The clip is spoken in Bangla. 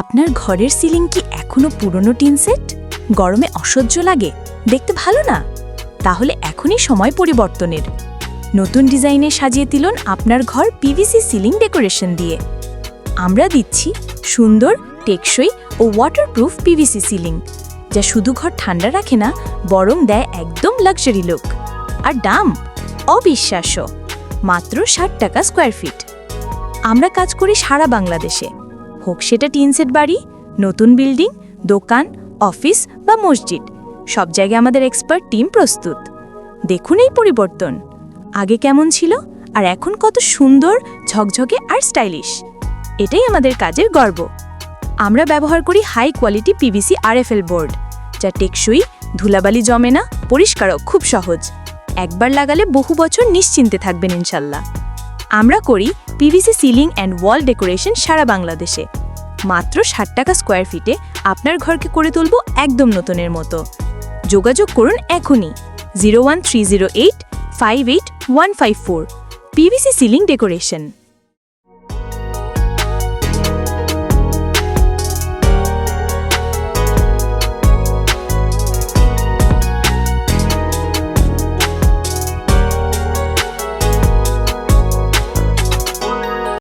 আপনার ঘরের সিলিং কি এখনও পুরনো টিন সেট গরমে অসহ্য লাগে। দেখতে ভালো না? তাহলে এখনই সময় পরিবর্তনের। নতুন ডিজাইনে সাজিয়ে তুলুন আপনার ঘর পিভিসি সিলিং ডেকোরেশন দিয়ে। আমরা দিচ্ছি সুন্দর, টেকসই ও ওয়াটারপ্রুফ পিভিসি সিলিং যা শুধু ঘর ঠান্ডা রাখে না, বরং দেয় একদম লাক্সারি লুক আর দাম? অবিশ্বাস্য। মাত্র ষাট টাকা স্কোয়ার ফিট আমরা কাজ করি সারা বাংলাদেশে। হোক সেটা টিনসেট বাড়ি, নতুন বিল্ডিং, দোকান, অফিস বা মসজিদ। সব জায়গায় আমাদের এক্সপার্ট টিম প্রস্তুত। দেখুন এই পরিবর্তন। আগে কেমন ছিল আর এখন কত সুন্দর, ঝকঝকে আর স্টাইলিশ। এটাই আমাদের কাজের গর্ব। আমরা ব্যবহার করি high quality PVC RFL board, যা টেকসই, ধুলাবালি জমে না, পরিষ্কারও খুব সহজ। একবার লাগালে বহু বছর নিশ্চিন্তে থাকবেন ইনশাল্লাহ। আমরা করি PVC ceiling and wall decoration সারা বাংলাদেশে। মাত্র ষাট টাকা স্কোয়ার ফিটে আপনার ঘরকে করে তুলব একদম নতুনের মতো। যোগাযোগ করুন এখনই zero one three zero eight five eight one five four PVC ceiling decoration